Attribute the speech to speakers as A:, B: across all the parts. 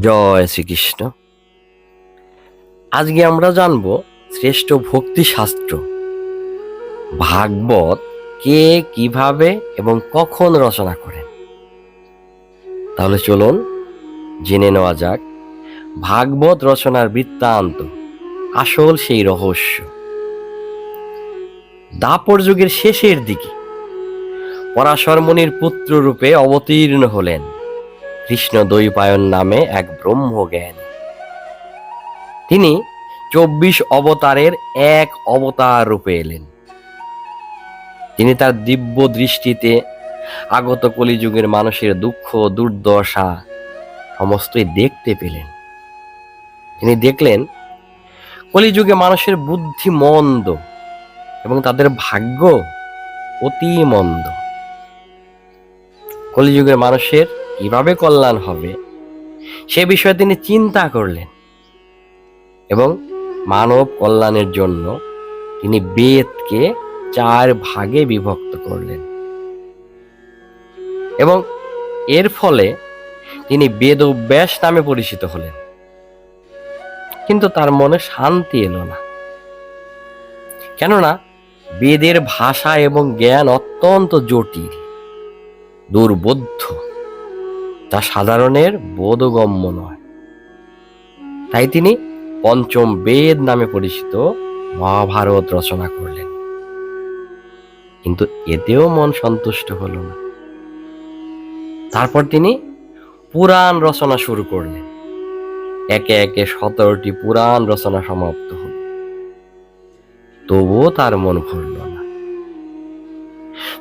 A: জয় শ্রীকৃষ্ণ। আজকে আমরা জানব শ্রেষ্ঠ ভক্তি শাস্ত্র। ভাগবত কে কীভাবে এবং কখন রচনা করেন তাহলে চলুন জেনে নেওয়া যাক ভাগবত রচনার বৃত্তান্ত, আসল সেই রহস্য। দাপর যুগের শেষের দিকে পরাশর মুনির পুত্র রূপে অবতীর্ণ হলেন। কৃষ্ণ দৈপায়ন নামে এক ব্রহ্মজ্ঞান। তিনি চব্বিশ অবতারের এক অবতার রূপে এলেন। তিনি তার দিব্য দৃষ্টিতে আগত কলিযুগের মানুষের দুঃখ, দুর্দশা সমস্তই দেখতে পেলেন। তিনি দেখলেন, কলিযুগে মানুষের বুদ্ধি মন্দ এবং তাদের ভাগ্য অতি মন্দ। কলিযুগের মানুষের কীভাবে কল্যাণ হবে, সে বিষয়ে তিনি চিন্তা করলেন এবং মানব কল্যাণের জন্য তিনি বেদকে চার ভাগে বিভক্ত করলেন। এবং এর ফলে তিনি বেদ বেদব্যাস নামে পরিচিত হলেন। কিন্তু তার মনে শান্তি এলো না। কেননা বেদের ভাষা এবং জ্ঞান অত্যন্ত জটিল, দুর্বোধ্য। তা সাধারণের বোধগম্য নয়। তাই তিনি পঞ্চম বেদ নামে পরিচিত মহাভারত রচনা করলেন। কিন্তু এতেও মন সন্তুষ্ট হল না। তারপর তিনি পুরাণ রচনা শুরু করলেন। একে একে সতেরোটি পুরাণ রচনা সমাপ্ত হল। তবুও তার মন ভরল না।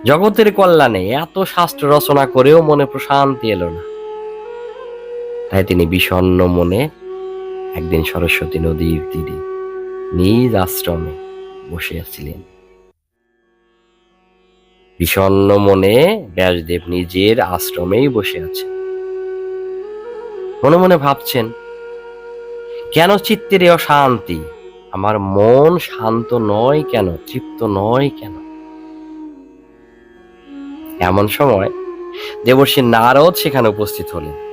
A: জগতের কল্যাণে এত শাস্ত্র রচনা করেও মনে প্রশান্তি এলো না। তাই তিনি বিষণ্ণ মনে একদিন সরস্বতী নদীর তীরে নিজ আশ্রমে বসে আছিলেন। বিষণ্ণ মনে ব্যাসদেব নিজের আশ্রমেই বসে আছেন। মনে মনে ভাবছেন, কেন চিত্তের অশান্তি? আমার মন শান্ত নয় কেন? তৃপ্ত নয় কেন? এমন সময় দেবর্ষী নারদ সেখানে উপস্থিত হলেন।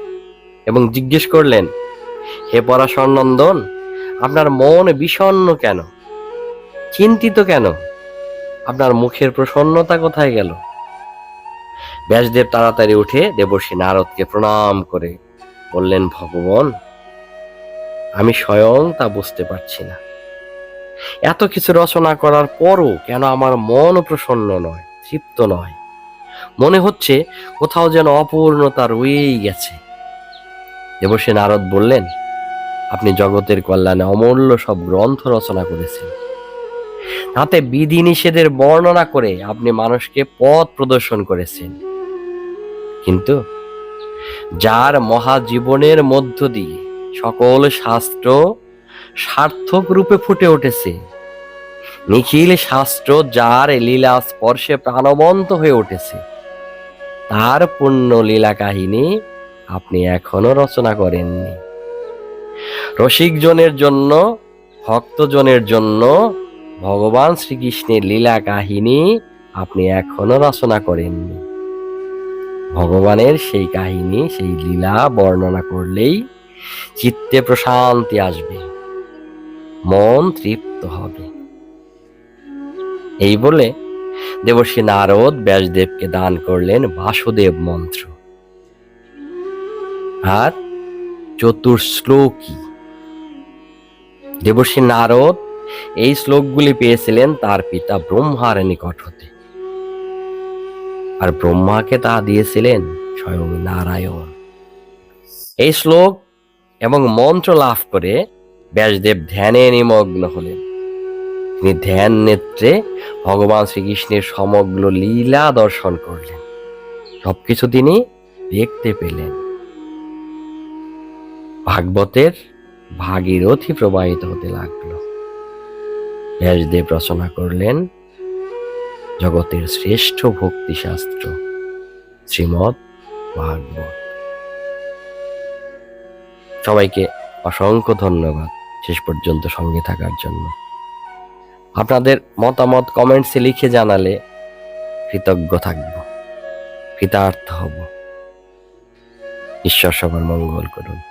A: এবং জিজ্ঞেস করলেন, হে পরাশর নন্দন, আপনার মন বিষণ্ণ কেন? চিন্তিত কেন? আপনার মুখের প্রসন্নতা কোথায় গেল? ব্যাসদেব তাড়াতাড়ি উঠে দেবর্ষী নারদকে প্রণাম করে বললেন, ভগবান, আমি স্বয়ং তা বুঝতে পারছি না। এত কিছু রচনা করার পরও কেন আমার মন প্রসন্ন নয়, তৃপ্ত নয়? মনে হচ্ছে কোথাও যেন অপূর্ণতা রয়েই গেছে। দেবসে নারদ বললেন, আপনি জগতের কল্যাণে অমূল্য সব গ্রন্থ রচনা করেছেন। তাতে বিধি নিষেধের বর্ণনা করে আপনি মানুষকে পথ প্রদর্শন করেছেন। কিন্তু যার মহাজীবনের মধ্য দিয়ে সকল শাস্ত্র সার্থক রূপে ফুটে উঠেছে, নিখিল শাস্ত্র যার লীলা স্পর্শে প্রাণবন্ত হয়ে উঠেছে, তার পূর্ণ লীলা কাহিনী আপনি এখনও রচনা করেননি। রসিকজনের জন্য ভক্তজনের জন্য, ভগবান শ্রীকৃষ্ণের লীলা কাহিনী আপনি এখনও রচনা করেননি। ভগবানের সেই কাহিনী, সেই লীলা বর্ণনা করলেই চিত্তে প্রশান্তি আসবে, মন তৃপ্ত হবে। এই বলে দেবর্ষী নারদ ব্যাসদেবকে দান করলেন বাসুদেব মন্ত্র। আর চতুর্শ্লোকী দেবর্ষী নারদ, এই শ্লোকগুলি পেয়েছিলেন তার পিতা ব্রহ্মার নিকট হতে। আর ব্রহ্মাকে তা দিয়েছিলেন স্বয়ং নারায়ণ। এই শ্লোক এবং মন্ত্র লাভ করে ব্যাসদেব ধ্যানে নিমগ্ন হলেন। তিনি ধ্যান নেত্রে ভগবান শ্রীকৃষ্ণের সমগ্র লীলা দর্শন করলেন। সবকিছু তিনি দেখতে পেলেন। ভাগবতের ভাগীরথী প্রবাহিত হতে লাগল। ব্যাসদেব রচনা করলেন, জগতের শ্রেষ্ঠ ভক্তি শাস্ত্র শ্রীমৎ ভাগবত। সবাইকে অসংখ্য ধন্যবাদ শেষ পর্যন্ত সঙ্গে থাকার জন্য। আপনাদের মতামত কমেন্টসে লিখে জানালে কৃতজ্ঞ থাকব, কৃতার্থ হব। ঈশ্বর সবার মঙ্গল করুন।